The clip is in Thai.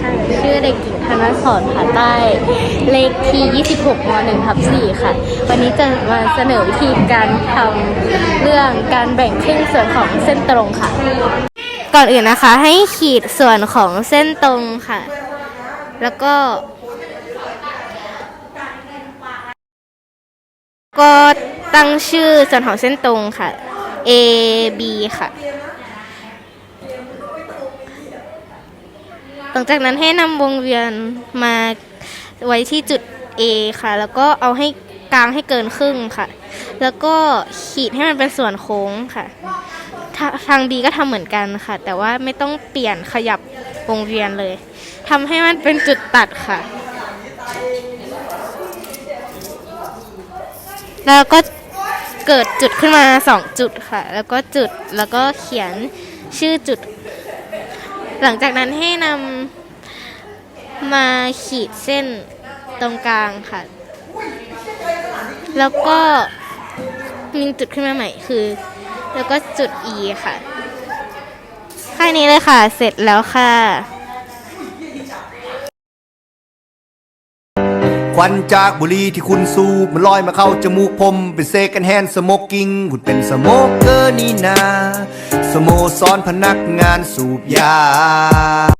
ค่ะชื่อเด็กหญิงธนสรผาใต้ เลขที่ 26ม1ทับ4ค่ะ วันนี้จะมาเสนอวิธีการทำเรื่องการแบ่งครึ่งส่วนของเส้นตรงค่ะ ก่อนอื่นนะคะให้ขีดส่วนของเส้นตรงค่ะ แล้วก็ ก็ตั้งชื่อส่วนของเส้นตรงค่ะ A B ค่ะ หลังจากนั้นให้นำวงเวียนมาไว้ที่จุด A ค่ะ แล้วก็เอาให้กลางให้เกินครึ่งค่ะ แล้วก็ขีดให้มันเป็นส่วนโค้งค่ะ ทาง B ก็ทำเหมือนกันค่ะ แต่ว่าไม่ต้องเปลี่ยนขยับวงเวียนเลยทำให้มันเป็นจุดตัดค่ะ แล้วก็เกิดจุดขึ้นมาสองจุดค่ะ แล้วก็จุดแล้วก็เขียนชื่อจุด หลังจากนั้นให้นำมาขีดเส้นตรงกลางค่ะ แล้วก็มีจุดขึ้นมาใหม่คือ แล้วก็จุด E ค่ะ แค่นี้เลยค่ะ เสร็จแล้วค่ะ ควันจากบุหรี่ที่คุณสูบมันลอยมาเข้าจมูกผม เป็นเซกันแฮนสโมกกิ้งคุณเป็นสโมกเกอร์นี่นา สโมซอนพนักงานสูบยา